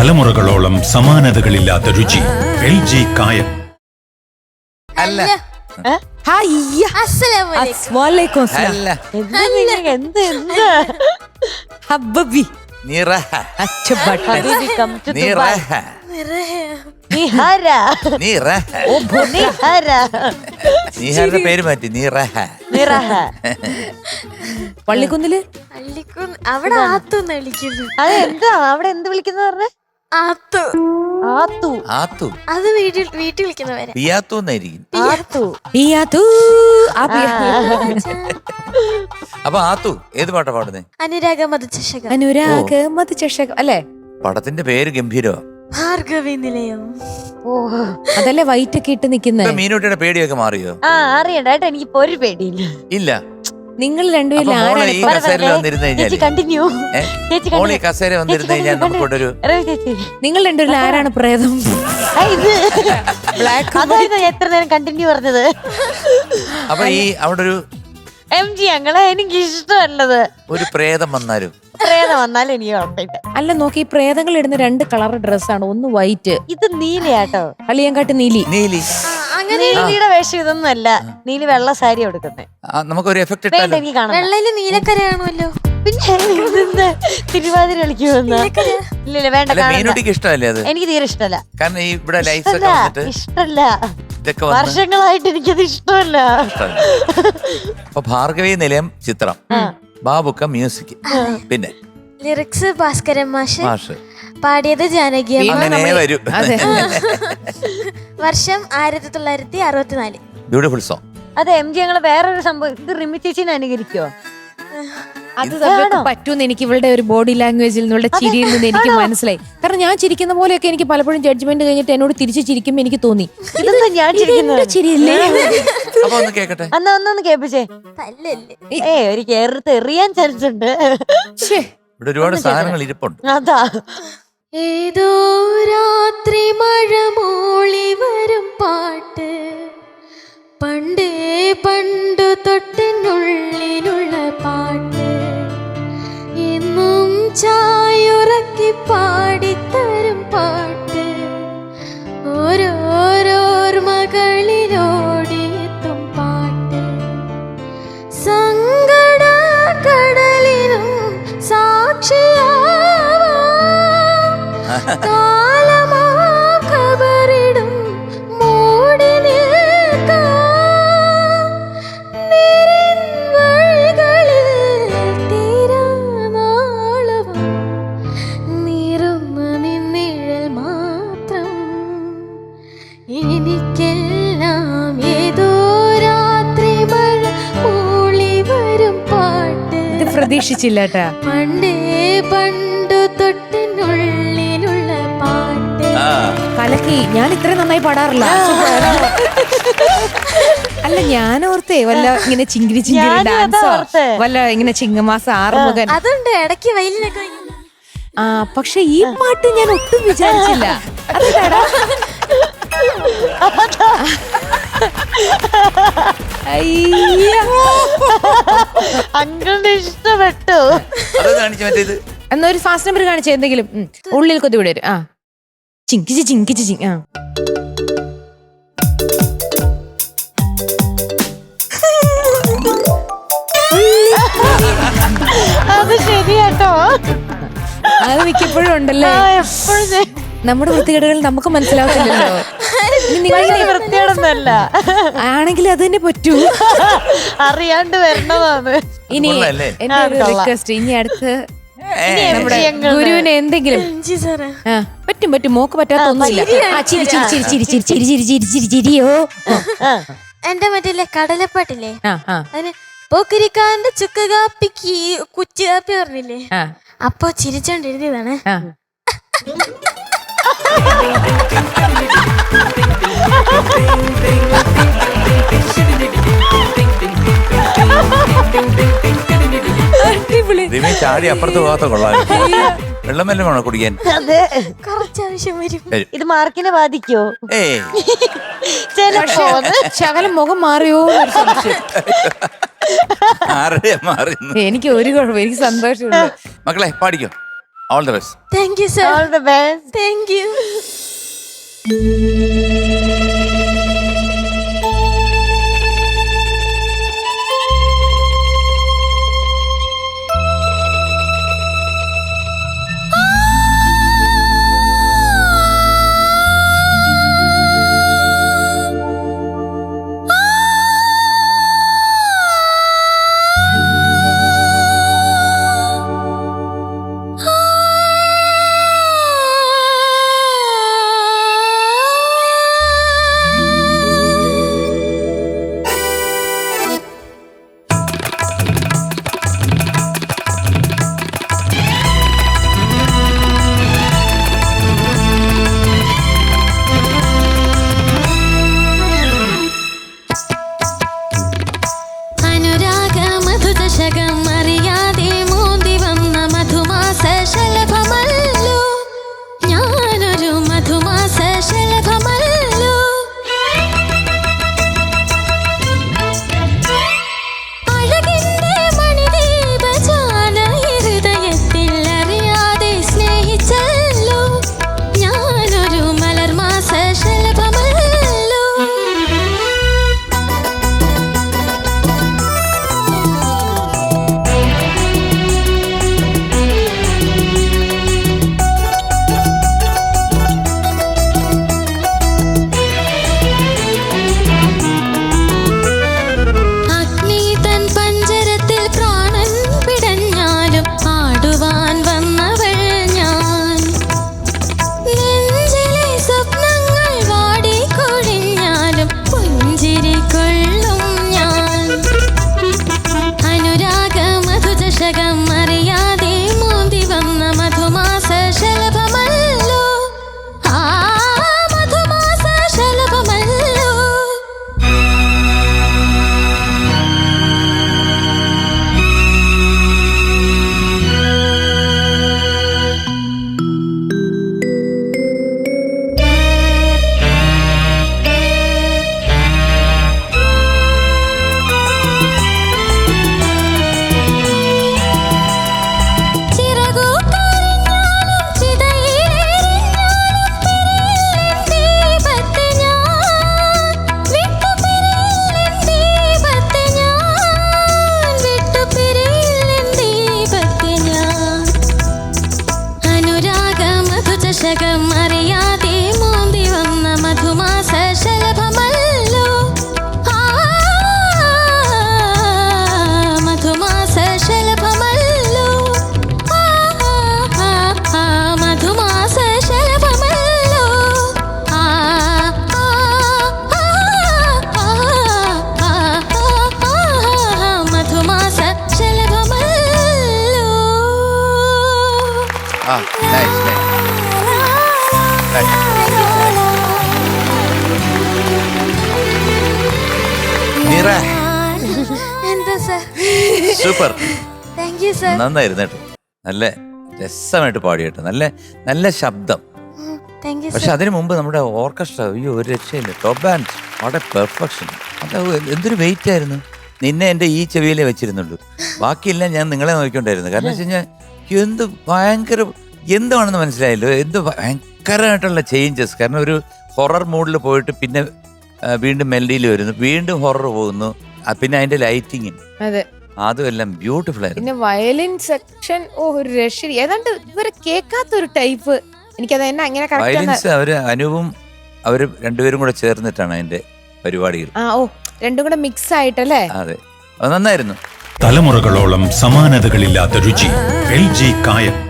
തലമുറകളോളം സമാനതകളില്ലാത്ത രുചി. L G കായം. അല്ല. ഹയ്യ. അസ്സലാമലൈക്കും അസ്സലാമലൈക്കും അസ്സലാം. അല്ല. എന്ത് നിങ്ങൾ എന്ത് എന്ത്? ഹബ്ബബി. നിറഹ. അച്ഛ ബട്ട. ഹബീബി come to Dubai. നിറഹ. നിഹാര. നിറഹ. ഓ നിഹാര. നീഹാരുടെ പേര് മാറ്റി. നിറഹ. നിറഹ. പള്ളിക്കുന്നിൽ? അവിടെ ആത്തുന്ന് വിളിക്കുന്നു അത് എന്താ അവിടെ എന്ത് വിളിക്കുന്ന പറഞ്ഞ? ആത്തു. ആത്തു. ആത്തു. അത് വീട്ടിൽ വീട്ടിൽ വിളിക്കുന്നവരെ പിയാത്തു എന്നായിരിക്കും. ആത്തു. പിയാത്തൂ. ആ പിയാ- അപ്പൊ ആത്തു ഏത് പാട്ടാ പാടുന്നേ? അനുരാഗ അല്ലേ? പടത്തിന്റെ പേര് ഗംഭീരമാ ഭാർഗവി നിലയം? ഓ അതല്ലേ വൈറ്റ് ഒക്കെ ഇട്ട് നിക്കുന്ന? ഇപ്പൊ മീനൂട്ടിയുടെ പേടിയൊക്കെ മാറിയോ? ആ അറിയണ്ട ഏട്ടാ എനിക്ക് ഒരു പേടിയില്ല. ഇല്ല. നിങ്ങൾ രണ്ടുപേരും ആരാണ് ഈ ഇപ്പൊ- കസേരയിൽ വന്നിരുന്നു കഴിഞ്ഞാൽ? കണ്ടിന്യൂ ഏ? ചേച്ചി മോളെ ഈ continue. കസേര വന്നിരുന്നു കഴിഞ്ഞാൽ നമുക്കൊരു നിങ്ങൾ രണ്ടുപേരും ആരാണ് പ്രേതം? ആ, ഇത്. എത്ര നേരം കണ്ടിന്യൂ പറഞ്ഞത്. അപ്പൊ ഈ അവിടെ ഒരു എം ജി ഞങ്ങളെ എനിക്ക് ഇഷ്ടമല്ലത്. ഒരു പ്രേതം വന്നാലും. പ്രേതം വന്നാലും എനിക്ക് കുഴപ്പമില്ല. അല്ല നോക്കി ഈ പ്രേതങ്ങൾ ഇടുന്ന രണ്ട് കളർ ഡ്രസ്സാണ്. ഒന്ന് വൈറ്റ് ഇത് നീലയാട്ടോ. കളിയങ്കാട്ട് നീലി. നീലി. നീലിയുടെ വേഷം ഇതൊന്നുമല്ല. നീലി വെള്ള സാരി എടുക്കുന്നത് നമുക്ക് നമുക്കൊരു എഫക്ട് വേണ്ട ഇട്ടാലോ? എനിക്ക് കാണാം വെള്ളയിൽ നീലക്കരയാണല്ലോ പിന്നെ ഇതെന്ത്? തിരുവാതിര കളിക്കുമെന്ന്. ഇല്ല ഇല്ല വേണ്ട അല്ല കാണണ്ട. മീനൂട്ടിക്ക് ഇഷ്ടമല്ലേ അത്? എനിക്ക് തീരെ ഇഷ്ടമല്ല. കാരണം ഈ ഇവിടെ ലൈറ്റ്സ് ഒക്കെ ഇഷ്ടല്ല വന്നിട്ട് ഇഷ്ടല്ല ഇതൊക്കെ വന്ന് വർഷങ്ങളായിട്ട് എനിക്കത് ഇഷ്ടമല്ല. ഇഷ്ടമല്ല. അപ്പൊ ഭാർഗവി നിലയം ചിത്രം. ബാബുക്ക മ്യൂസിക്. പിന്നെ? ലിറിക്സ് ഭാസ്കരൻ മാഷ്. മാഷ്. പാടിയത് ജാനകി അമ്മ. അങ്ങനെ വരൂ. അതെ. വർഷം ആയിരത്തി തൊള്ളായിരത്തി അറുപത്തിനാല് ബ്യൂട്ടിഫുൾ സോങ് അതെ എം ജി ഞങ്ങൾ വേറൊരു സംഭവം ഇത് റിമി ചേച്ചിനെ അനുകരിക്കോ അത് തമ്മിൽ പറ്റൂന്ന് എനിക്ക് ഇവളുടെ ഒരു ബോഡി ലാംഗ്വേജിൽ നിന്നുള്ള ചിരിയിൽ നിന്ന് എനിക്ക് മനസ്സിലായി. കാരണം ഞാൻ ചിരിക്കുന്ന പോലെയൊക്കെ എനിക്ക് പലപ്പോഴും ജഡ്ജ്മെന്റ് കഴിഞ്ഞിട്ട് എന്നോട് തിരിച്ചു ചിരിക്കുമ്പോൾ എനിക്ക് തോന്നി. ഇതെന്താ ഞാൻ ഇത് എന്റെ ചിരിയല്ലേ? അപ്പൊ ഒന്ന് കേക്കട്ടെ. അന്നാ ഒന്നൊന്ന് കേൾപ്പിച്ചേ. തല്ലല്ലേ. ഏ ഒരു കേറത്ത് എറിയാൻ ചാൻസ് ഉണ്ട് ശ്ശേ. ഇവിടെ ഒരുപാട് സാധനങ്ങൾ ഇരിപ്പുണ്ട്. അതാ. ഏതോ രാത്രി മഴ മൂളി വരും. പ്രതീക്ഷിച്ചില്ല കേട്ടാ പണ്ടേ പണ്ട് തൊട്ടിനുള്ളിലുള്ള പാട്ട്. ആ. കലക്കി ഞാൻ ഇത്ര നന്നായി പാടാറില്ല. അല്ല ഞാൻ ഓർത്തേ വല്ല ഇങ്ങനെ ചിങ്കിരി ചിങ്കിരി ഞാനും അതാ ഡാൻസോ ഓർത്തേ. വല്ല ഇങ്ങനെ ചിങ്ങമാസ ആറുമുഖൻ. അതുണ്ട് ഇടയ്ക്ക് വയലിനൊക്കെ. ആ പക്ഷെ ഈ പാട്ട് ഞാൻ ഒട്ടും വിചാരിച്ചില്ല. അതെന്താടാ? അങ്കിളിന് ഇഷ്ടപ്പെട്ടു. അത് കാണിച്ചു മറ്റേത് എന്നാ ഒരു ഫാസ്റ്റ് നമ്പർ കാണിച്ചേ എന്തെങ്കിലും. ഉം. ഉള്ളിൽ കൊതി വിടരും ആ. ചിങ്കിച്ച് ചിങ്കിച്ച് ചിങ് ആ. അത് ശരിയാട്ടോ. അത് മിക്കപ്പോഴും ഉണ്ടല്ലേ? എപ്പോഴും നമ്മുടെ വൃത്തികേടുകൾ നമുക്ക് മനസ്സിലാവത്തില്ലല്ലോ വൃത്തികേടൊന്നല്ല. ആണെങ്കിൽ അത് തന്നെ പറ്റൂ. അറിയാണ്ട് വരണതാണ്. ഇനി എന്റെ ഒരു റിക്വസ്റ്റ് ഇനി അടുത്ത് ഗുരുവിന് എന്തെങ്കിലും പറ്റും പറ്റും. മോക്ക് പറ്റാത്ത ഒന്നുമില്ല ചിരി ചിരി ചിരി ചിരി ചിരി ചിരി ചിരി ചിരി ചിരി ചിരിയോ. എന്റെ മറ്റേ കടലപ്പാട്ടില്ലേ? പോക്കിരിക്കാന്റെ ചുക്ക അതിന് പോക്കരിക്കാന്റെ ചുക്ക് കാപ്പിക്ക് കുച്ചു കാപ്പി പറഞ്ഞില്ലേ? അപ്പൊ ചിരിച്ചോണ്ട് എഴുതിയതാണ്. അടിപൊളി. റിമി ചാടി അപ്പുറത്ത് പോകാത്ത കൊള്ളാം വെള്ളം വല്ലതും വേണോ കുടിക്കാൻ. അതെ. കുറച്ച് ആവശ്യം വരും. ഇത് മാർക്കിനെ ബാധിക്കോ ഏയ്. ചിലപ്പോ ശകലം മുഖം മാറിയോ എന്നൊരു സംശയം. ആരുടെ മാറുന്നു എനിക്ക് ഒരു കുഴപ്പം എനിക്ക് സന്തോഷമുണ്ട്. മക്കളെ പാടിക്കോ? All the best. Thank you, sir. All the best. Thank you. നിറ എന്താ sir? Super. Thank you sir നന്നായിരുന്നു കേട്ടോ. നല്ല രസമായിട്ട് പാടി കേട്ടോ. നല്ല നല്ല ശബ്ദം. താങ്ക് യു പക്ഷെ സർ അതിനു മുമ്പ് നമ്മുടെ ഓർക്കസ്ട്ര അയ്യോ ഒരു രക്ഷയില്ല. ടോപ്പ് ബാൻഡ് വളരെ പെർഫെക്ഷൻ അത് എന്തൊരു വെയിറ്റ് ആയിരുന്നു. നിന്നെ എന്റെ ഈ ചെവിയിലേ വെച്ചിരുന്നുള്ളൂ. ബാക്കിയെല്ലാം ഞാൻ നിങ്ങളെ നോക്കിക്കൊണ്ടായിരുന്നു. കാരണം വെച്ച് കഴിഞ്ഞാൽ എന്ത് ഭയങ്കര എന്താണെന്ന് മനസ്സിലായല്ലോ. എന്ത് ഭയങ്കരമായിട്ടുള്ള ചേഞ്ചസ് കാരണം ഒരു ഹൊറർ മൂഡിൽ പോയിട്ട് പിന്നെ വീണ്ടും മെലഡിയിൽ വരുന്നു. വീണ്ടും ഹൊറർ പോകുന്നു. പിന്നെ അതിന്റെ ലൈറ്റിങ് അതെ. അതും ബ്യൂട്ടിഫുൾ ആയിരുന്നു. പിന്നെ വയലിൻ സെക്ഷൻ ഓ ഒരു രക്ഷ ഏതാണ്ട് ഇവരെ കേൾക്കാത്ത ഒരു ടൈപ്പ് എനിക്കത് എന്നെ അങ്ങനെ കറക്റ്റ് വയലൻസ് അവർ അനുവും അവർ രണ്ടുപേരും കൂടെ ചേർന്നിട്ടാണ് അതിന്റെ പരിപാടികൾ. ആ ഓ രണ്ടും കൂടെ മിക്സ് ആയിട്ടല്ലേ? അതെ. അത് നന്നായിരുന്നു. തലമുറകളോളം സമാനതകളില്ലാത്ത രുചി. എൽ ജി കായം